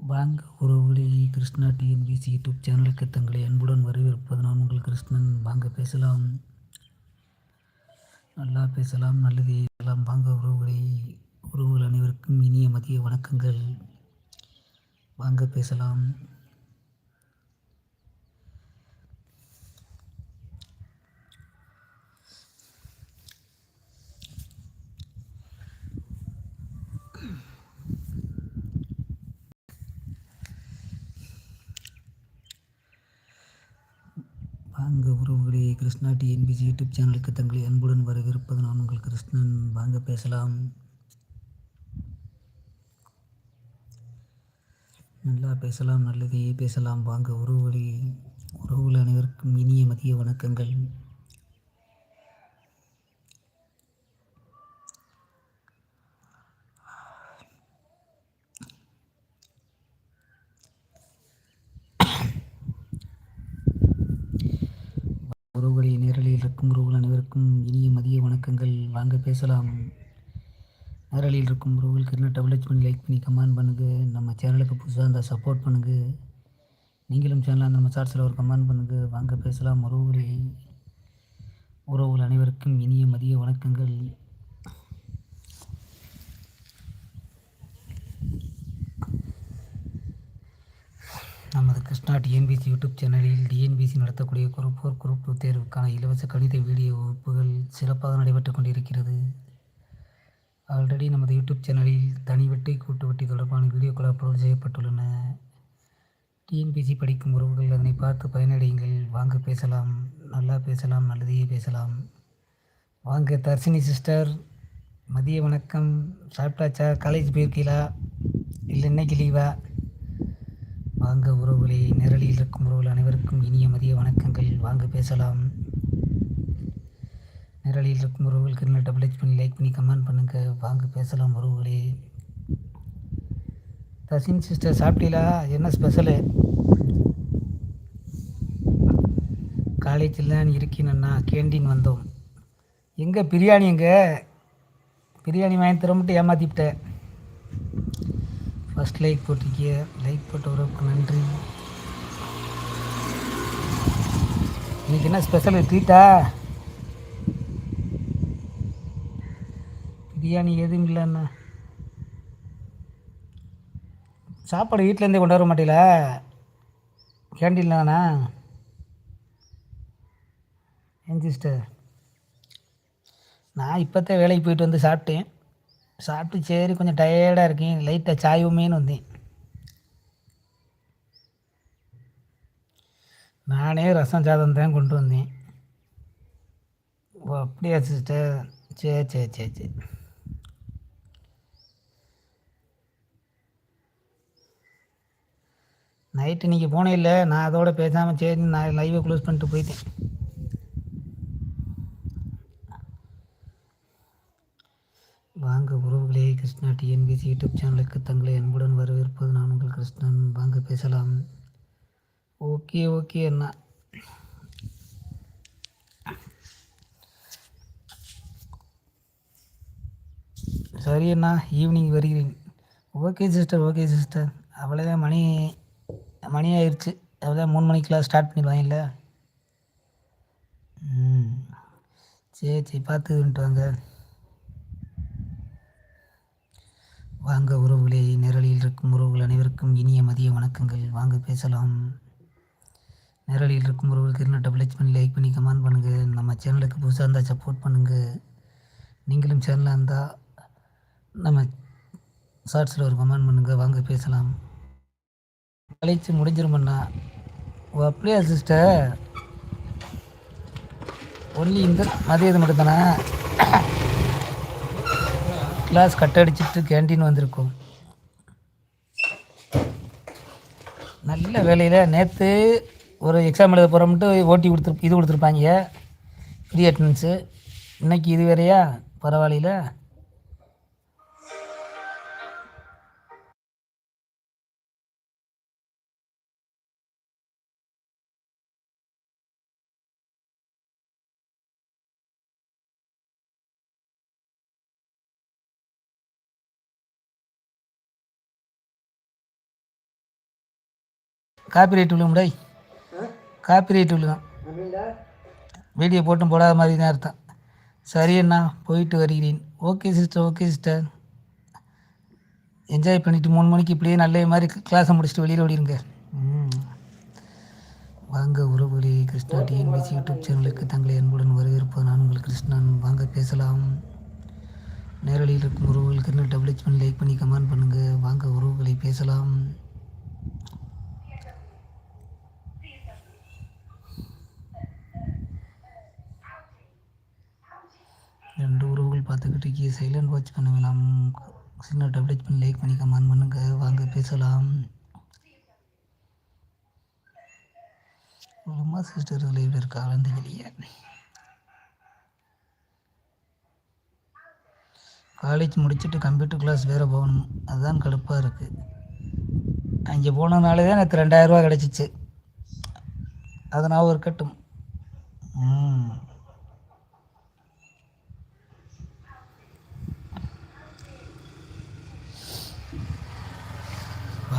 வாங்க உறவுகளே Krishna TNPSC YouTube சேனலுக்கு தங்களை அன்புடன் வரவேற்பது நான் உங்கள் கிருஷ்ணன். வாங்க பேசலாம். நல்லா பேசலாம் நல்லது பேசலாம் வாங்க உறவுகளே உறவுகள் அனைவருக்கும் இனிய மதிய வணக்கங்கள். வாங்க பேசலாம் வாங்க உறவுகளே கிருஷ்ணா டிஎன்பிசி யூடியூப் சேனலுக்கு தங்களை அன்புடன் வரவேற்பது நான் உங்கள் கிருஷ்ணன். வாங்க பேசலாம். நல்லா பேசலாம் நல்லதையே பேசலாம். வாங்க உறவுகளே உறவுகள் அனைவருக்கும் இனிய மதிய வணக்கங்கள் உறவுகளை நேரலில் இருக்கும் உறவுகள் அனைவருக்கும் இனிய மதிய வணக்கங்கள். வாங்க பேசலாம். நேரலில் இருக்கும் உறவுகள் கிருணா டபுள் ஹெச் பண்ணி லைக் பண்ணி கமெண்ட் பண்ணுங்கள் நம்ம சேனலுக்கு புதுசாக இருந்தால் சப்போர்ட் பண்ணுங்கள் நீங்களும் சேனலாக நம்ம ஷார்ட்ஸில் ஒரு கமெண்ட் பண்ணுங்கள் வாங்க பேசலாம். உறவுகளே உறவுகள் அனைவருக்கும் இனிய மதிய வணக்கங்கள். நமது கிருஷ்ணா டிஎன்பிசி யூடியூப் சேனலில் டிஎன்பிசி நடத்தக்கூடிய குரூப் ஃபோர் குரூப் டூ தேர்வுக்கான இலவச கணித வீடியோ வகுப்புகள் சிறப்பாக நடைபெற்று கொண்டிருக்கிறது. ஆல்ரெடி நமது யூடியூப் சேனலில் தனி வெட்டி கூட்டு வெட்டி தொடர்பான வீடியோக்கள் அப்லோட் செய்யப்பட்டுள்ளன. டிஎன்பிசி படிக்கும் உறவுகள் அதனை பார்த்து பயனடையுங்கள். வாங்க பேசலாம். நல்லா பேசலாம். நல்லதையே பேசலாம். வாங்க தர்ஷினி சிஸ்டர். மதிய வணக்கம். சாப்பிட்டாச்சா? காலேஜ் போயிருக்கீங்களா? இல்லை இன்னைக்கு லீவா வாங்க உறவுகளே நிரலில் இருக்கும் உறவுகள் அனைவருக்கும் இனிய மதிய வணக்கங்கள். வாங்க பேசலாம். நிரலில் இருக்கும் உறவுகள் கிருணா டபுள் ஹெச் பண்ணி லைக் பண்ணி கமெண்ட் பண்ணுங்கள் வாங்க பேசலாம் உறவுகளே. தசின் சிஸ்டர் சாப்பிட்டீங்களா? என்ன ஸ்பெஷலு காலேஜில் தான் இருக்கேனண்ணா கேண்டீன் வந்தோம். எங்கே பிரியாணி எங்கே? பிரியாணி வாங்கி தர மட்டும் ஏமாற்றிவிட்டேன் ஃபஸ்ட் லைக் போட்டிருக்கிய லைக் போட்ட உறவுக்கு நன்றி. இன்னைக்கு என்ன ஸ்பெஷல் ட்ரீட்டா பிரியாணி எதுவும் இல்லைண்ணா. சாப்பாடு வீட்டிலேருந்தே கொண்டு வர மாட்டீங்களா? கேண்டீனில் தானா? ஏன் சிஸ்டர் நான் இப்போத்தான் வேலைக்கு போயிட்டு வந்து சாப்பிட்டேன். சாப்பிட்டு சரி கொஞ்சம் டயர்டாக இருக்கேன். லைட்டாக சாயுமேன்னு வந்தேன். நானே ரசம் சாதம் தான் கொண்டு வந்தேன். ஓ அப்படியா சிஸ்டர் சரி சரி சரி சரி. நைட்டு நீங்கள் போனே இல்லை. நான் அதோட பேசாமல் சரி நான் லைவை க்ளோஸ் பண்ணிட்டு போயிட்டேன். வாங்க உறவுகளே. கிருஷ்ணா டிஎன்பிசி யூடியூப் சேனலுக்கு தங்களை அன்புடன் வரவேற்பது நான் உங்கள் கிருஷ்ணன். வாங்க பேசலாம். ஓகே ஓகே அண்ணா. சரி அண்ணா. ஈவினிங் வருகிறேன். ஓகே சிஸ்டர் ஓகே சிஸ்டர் அவ்வளோதான் மணி மணி ஆயிடுச்சு அவ்வளோதான் மூணு மணிக்கெலாம் ஸ்டார்ட் பண்ணிடுவாங்கல்ல ம். சரி சரி பார்த்துக்கிட்டு வாங்க. வாங்க உறவுகளே நிரலில் இருக்கும் உறவுகள் அனைவருக்கும் இனிய மதிய வணக்கங்கள். வாங்க பேசலாம். நிரலில் இருக்கும் உறவுகளுக்கு என்ன டபுள் ஹெச் பண்ணி லைக் பண்ணி கமெண்ட் பண்ணுங்கள் நம்ம சேனலுக்கு புதுசாக இருந்தால் சப்போர்ட் பண்ணுங்கள் நீங்களும் சேனலாக இருந்தால் நம்ம ஷார்ட்ஸில் ஒரு கமெண்ட் பண்ணுங்கள் வாங்க பேசலாம். கழிச்சு முடிஞ்சிருமண்ணா ஓ அப்படியா சிஸ்டர் ஒன்லி இந்த மதியது மட்டும்தானே? கிளாஸ் கட் அடிச்சுட்டு கேன்டீன் வந்திருக்கோம். நல்ல வேலையில் நேற்று ஒரு எக்ஸாம் எழுத போகிறோம்ட்டு ஓட்டி கொடுத்துரு இது கொடுத்துருப்பாங்க. ஃப்ரீ அட்டனன்ஸு இன்றைக்கி இது வேறையா? பரவாயில்ல காப்பி ரைட் விழும் டேய் காப்பி ரைட் விழுகும் வீடியோ போட்டும் போடாத மாதிரி தான் அர்த்தம். சரி அண்ணா போயிட்டு வருகிறேன். Okay sister okay sister enjoy பண்ணிவிட்டு மூணு மணிக்கு இப்படியே நல்ல மாதிரி கிளாஸை முடிச்சுட்டு வெளியில் ஓடிடுங்க ம். வாங்க உறவுகளே கிருஷ்ணா டிஎன்பிசி யூடியூப் சேனலுக்கு தங்களை அன்புடன் வரவேற்பது நான் உங்கள் கிருஷ்ணன். வாங்க பேசலாம். நேரலையில் இருக்கும் உறவுகளுக்கு டபுள் பண்ணி லைக் பண்ணி கமெண்ட் பண்ணுங்கள் வாங்க உறவுகளை பேசலாம். உறவுகள் சைலண்ட் வாட்ச் பண்ண வேணாம் சின்ன டபுள் பண்ணி லைக் பண்ணி கமெண்ட் பண்ணுங்க. வாங்க பேசலாம். உமா சிஸ்டர் லைவ் இருக்காங்கன்னு தெரியலையே. காலேஜ் முடிச்சுட்டு கம்ப்யூட்டர் கிளாஸ் வேறு போகணும். அதுதான் கடுப்பாக இருக்குது அங்கே போனதுனால தான் எனக்கு ரெண்டாயிரரூவா கிடச்சிச்சு. அது நான் கட்டும். ம்.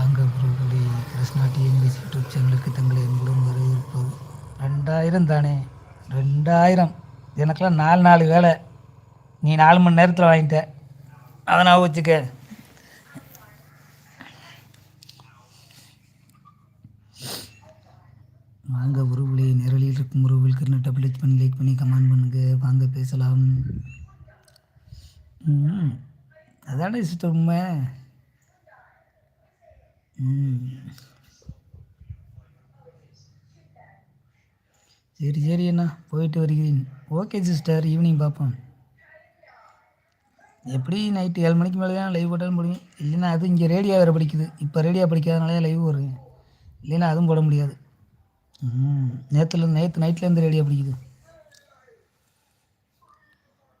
வாங்க உறவுகளே கிருஷ்ணா டிஎன்பிஎஸ் யூடியூப் சேனலுக்கு தங்களை அன்புடன் வரவேற்பது ரெண்டாயிரம் தானே? ரெண்டாயிரம். எனக்கெல்லாம் நாலு நாலு வேலை. நீ நாலு மணி நேரத்தில் வாங்கிட்ட. அதை நான் வச்சுக்க. வாங்க உறவுகளே. நிரலில் இருக்கும் உறவுகளுக்கு என்ன டபுள் ஹெச் பண்ணி லைக் பண்ணி கமெண்ட் பண்ணுங்க. வாங்க பேசலாம். அதானே சிஸ்டர் உண்மை. சரி சரி அண்ணா. போயிட்டு வருகிறேன். Okay sister. ஈவினிங் பார்ப்போம். எப்படி நைட்டு ஏழு மணிக்கு மேலே தான் லைவ் போட்டாலும் முடியும். இல்லைன்னா அது இங்கே ரேடியோ வேறு படிக்குது. இப்போ ரேடியோ படிக்காதனால லைவ் வரும் இல்லைன்னா அதுவும் போட முடியாது. ம். நேற்றுல நேற்று நைட்லேருந்து ரேடியோ படிக்குது.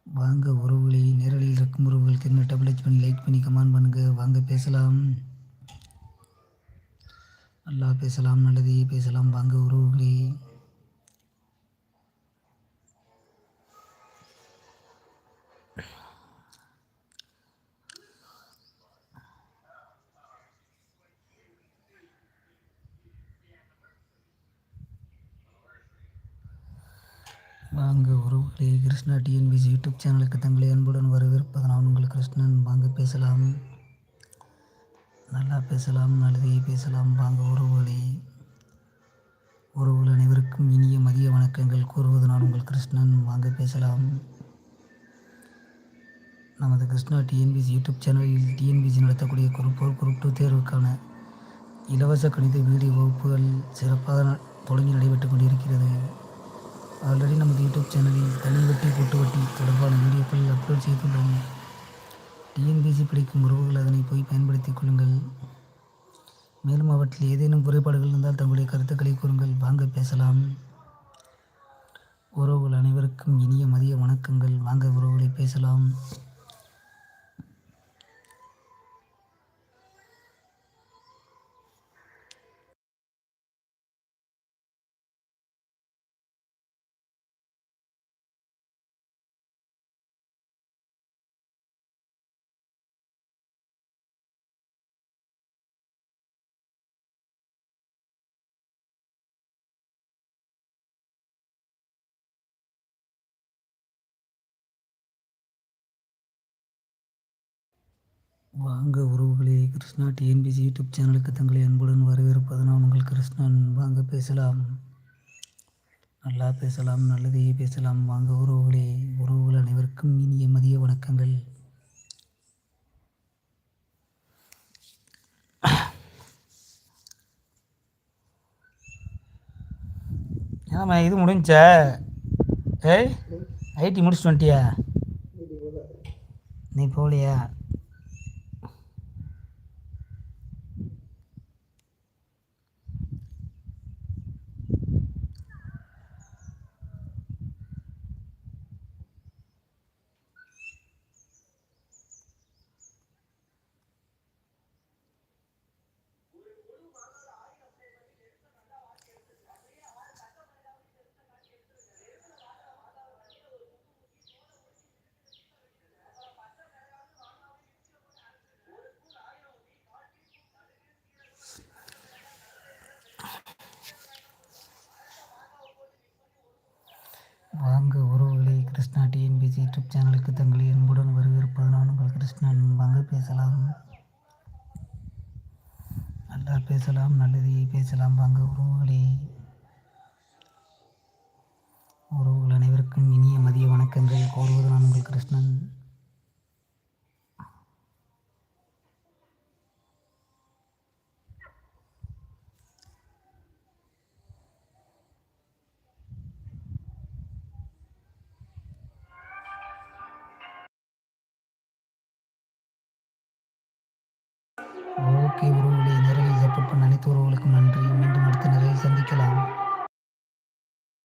வாங்க உறவுகளை நேரலில் இருக்கும் உறவுகளுக்கு என்ன டபுள் ஹெச் பண்ணி லைக் பண்ணி கமெண்ட் பண்ணுங்கள் வாங்க பேசலாம். நல்லா பேசலாம் நல்லது பேசலாம் வாங்க உறவுகளே வாங்க உறவுகளே கிருஷ்ணா டிஎன்பிசி யூடியூப் சேனலுக்கு தங்களை அன்புடன் வரவேற்பது நான் உங்கள் கிருஷ்ணன் வாங்க பேசலாம். நல்லா பேசலாம் நல்லதையே பேசலாம். வாங்க உறவுகளே உறவுகள் அனைவருக்கும் இனிய மதிய வணக்கங்கள். கூறுவது நான் உங்கள் கிருஷ்ணன். வாங்க பேசலாம். நமது கிருஷ்ணா டிஎன்பிசி யூடியூப் சேனலில் டிஎன்பிசி நடத்தக்கூடிய குரூப் குரூப் டூ தேர்வுக்கான இலவச கணித வீடியோ வகுப்புகள் சிறப்பாக தொடங்கி நடைபெற்றுக் கொண்டிருக்கிறது. ஆல்ரெடி நமது யூடியூப் சேனலில் தனி வட்டி கூட்டு வட்டி தொடர்பான வீடியோக்கள் அப்லோட் செய்துள்ளோம். டிஎன்பிசி படிக்கும் உறவுகள் அதனை போய் பயன்படுத்திக் கொள்ளுங்கள். மேலும் அவற்றில் ஏதேனும் குறைபாடுகள் இருந்தால் தங்களுடைய கருத்துக்களை கூறுங்கள். வாங்க பேசலாம். உறவுகள் அனைவருக்கும் இனிய மதிய வணக்கங்கள். வாங்க உறவுகளை பேசலாம். வாங்க உறவுகளே கிருஷ்ணா டிஎன்பிசி யூடியூப் சேனலுக்கு தங்களை அன்புடன் வரவேற்பது நான் உங்கள் கிருஷ்ணன். வாங்க பேசலாம். நல்லா பேசலாம் நல்லதையே பேசலாம். வாங்க உறவுகளே உறவுகள் அனைவருக்கும் இனிய மதிய வணக்கங்கள். ஆமா இது முடிஞ்சா? ஏய் ஐடி முடிச்சுட்டு வந்துட்டியா? நீ போகலையா? கிருஷ்ணா டிஎன்பிசி யூடியூப் சேனலுக்கு தங்களை அன்புடன் வரவேற்பது நான் உங்கள் கிருஷ்ணன் வாங்க பேசலாம். நல்லா பேசலாம் நல்லதையே பேசலாம். வாங்க உறவுகளே. உறவுகள் அனைவருக்கும் இனிய மதிய வணக்கங்கள். கோருவது நான் உங்கள் கிருஷ்ணன். ஓகே உறவுகளே